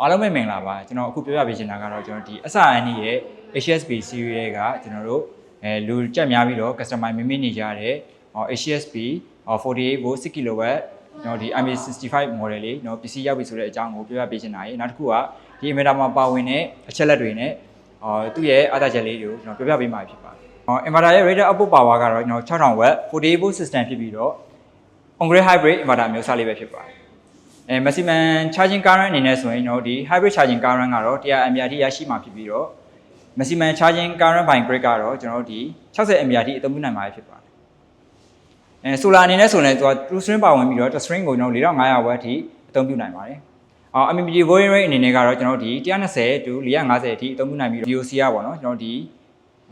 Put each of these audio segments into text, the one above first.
အားလုံးပဲမင်္ဂလာပါကျွန်တော်အခုပြောပြပေးချင်တာကတော့ကျွန်တော်ဒီ SRN ရဲ့ HSP series တွေကကျွန်တော်တို့အဲလူကြက်များပြီးတော့ customer မင်းမင်းနေကြတဲ့ HSP 48 volt 6 kW ကျွန်တော်ဒီ MA65 model လေးကျွန်တော်ပစ္စည်းရောက်ပြီဆိုတဲ့အကြောင်းကိုပြောပြပေးချင်တာရေနောက်တစ်ခုကဒီ inverter မှာပါဝင်တဲ့အချက်လက်တွေနဲ့အော်သူ့ရဲ့အားသာချက်လေးတွေကိုကျွန်တော်ပြောပြပေးမှာဖြစ်ပါတယ်ဟော inverter ရဲ့ rated output power ကတော့ကျွန်တော်6000 watt 48 volt system ဖြစ်ပြီးတော့ on-grid hybrid inverter မျိုးစားလေးပဲဖြစ်ပါတယ် အဲ maximum charging current အနေနဲ့ဆိုရင်ကျွန်တော်ဒီ hybrid charging current ကတော့ 100 ampere ထိရရှိမှာဖြစ်ပြီးတော့ maximum charging current by grid ကတော့ကျွန်တော်တို့ဒီ60 ampere ထိအသုံးပြုနိုင်မှာဖြစ်ပါတယ်အဲ solar အနေနဲ့ဆိုရင်သူက true string ပါဝင်ပြီးတော့ string ကိုကျွန်တော်4500 watt ထိအသုံးပြုနိုင်ပါတယ်အော် MPPT voltage rate အနေနဲ့ကတော့ကျွန်တော်ဒီ120 to 450အထိအသုံးပြုနိုင်ပြီး VOC ရပါတော့ကျွန်တော်ဒီ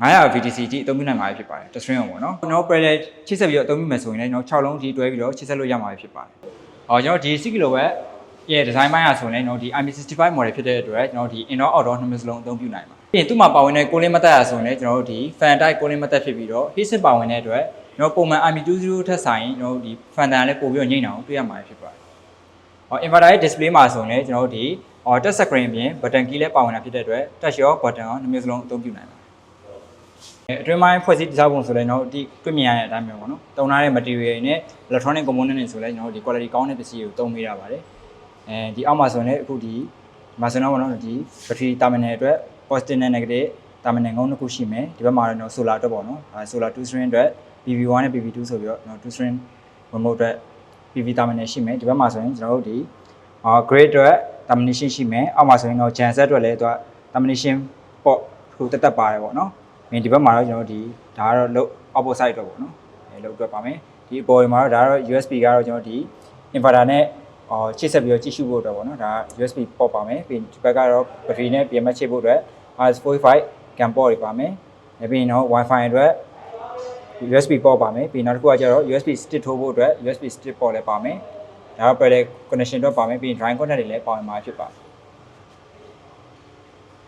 900 VTC အထိအသုံးပြုနိုင်မှာဖြစ်ပါတယ် string ကိုပေါ့နော်ကျွန်တော် parallel ချိတ်ဆက်ပြီးတော့အသုံးပြုမယ်ဆိုရင်လည်းကျွန်တော်6လုံးအထိတွဲပြီးတော့ချိတ်ဆက်လို့ရမှာဖြစ်ပါတယ် အော်ကျွန်တော်ဒီ6 kW ရဲ့ design ပိုင်းရဆိုရင်တော့ဒီ IP65 model ဖြစ်တဲ့အတွက်ကျွန်တော်ဒီ indoor outdoor နှစ်မျိုးစလုံးအသုံးပြုနိုင်ပါပြီးရင်သူ့မှာပါဝင်တဲ့ cooling method ရဆိုရင်လည်းကျွန်တော်တို့ဒီ fan type cooling method ဖြစ်ပြီးတော့ heatsink ပါဝင်တဲ့အတွက်ကျွန်တော်ပုံမှန် IP20 ထက်ဆိုင်ကျွန်တော်တို့ဒီ fan တန်လည်းပို့ပြီးတော့ညှိနှောင်တွေ့ရမှာဖြစ်ပါတယ်ဟော inverter ရဲ့ display မှာဆိုရင်လည်းကျွန်တော်တို့ဒီ touch screen ပြင် button key လည်းပါဝင်တာဖြစ်တဲ့အတွက် touch ရော button ရောနှစ်မျိုးစလုံးအသုံးပြုနိုင်ပါတယ် အတွင်းပိုင်းဖွဲ့စည်းတည်ဆောက်ပုံဆိုလည်းကျွန်တော်တို့ဒီတွေ့မြင်ရတဲ့အတိုင်းပဲပေါ့နော်။တုံထားတဲ့ material တွေနဲ့ electronic component တွေဆိုလည်းကျွန်တော်တို့ဒီ quality ကောင်းတဲ့ပစ္စည်းကိုသုံးပေးရပါတယ်။အဲဒီအောက်မှာဆိုရင်လည်းအခုဒီမှာဆိုတော့ပေါ့နော်ဒီ battery terminal အတွက် positive နဲ့ negative terminal ငုံနှစ်ခုရှိမယ်။ဒီဘက်မှာတော့ solar အတွက်ပေါ့နော်။အဲ solar 2 string အတွက် PV1 နဲ့ PV2 ဆိုပြီးတော့ကျွန်တော်2 string remote အတွက် PV terminal ရှိမယ်။ဒီဘက်မှာဆိုရင်ကျွန်တော်တို့ဒီအာ grade အတွက် termination ရှိမယ်။အောက်မှာဆိုရင်တော့ genset အတွက်လည်းသူက termination port ခုတက်တက်ပါတယ်ပေါ့နော်။ ဒီဘက်မှာတော့ကျွန်တော်တို့ဒီဒါကတော့ low opposite အတွက်ပေါ့နော်။အဲ low အတွက်ပါမယ်။ဒီအပေါ်မှာတော့ဒါကတော့ USB ကတော့ကျွန်တော်ဒီ inverter နဲ့အော်ချိတ်ဆက်ပြီးတော့ကြည့်ရှုဖို့အတွက်ပေါ့နော်ဒါ USB port ပါမယ်ပြီးဒီဘက်ကတော့ battery နဲ့ BMS ချိတ်ဖို့အတွက် RS45 CAN port တွေပါမယ်နောက်ပြီးတော့ Wi-Fi အတွက် USB port ပါမယ်ပြီးနောက်တစ်ခုကကျတော့ USB stick ထိုးဖို့အတွက် USB stick port လည်းပါမယ်ဒါတော့ parallel connection အတွက်ပါမယ်ပြီး drawing connect တွေလည်းပါဝင်မှာဖြစ်ပါတယ်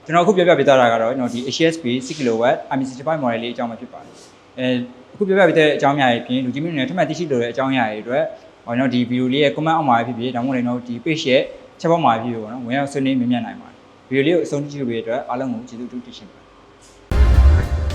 ကျွန်တော်အခုပြောပြပေးသွားတာကတော့ကျွန်တော်ဒီ HSP 6kW MCC5 model လေးအကြောင်းပဲဖြစ်ပါတယ်အဲအခုပြောပြပေးတဲ့အကြောင်းအရာတွေပြင်လူကြီးမျိုးတွေနဲ့ထပ်မံသိရှိလိုတဲ့အကြောင်းအရာတွေအတွက်ဟောကျွန်တော်ဒီဗီဒီယိုလေးရဲ့ comment အောက်မှာဖြစ်ဖြစ်ဒါမှမဟုတ်လည်းကျွန်တော်ဒီ page ရဲ့ချက်ပေါက်မှာဖြစ်ဖြစ်ပေါ့နော်ဝင်ရောက်ဆွေးနွေးမြင်မြန်နိုင်ပါတယ်ဗီဒီယိုလေးကိုအဆုံးထိကြည့်လို့ရတဲ့အတွက်အားလုံးကိုကျေးဇူးတူတင်ရှင်ပါတယ်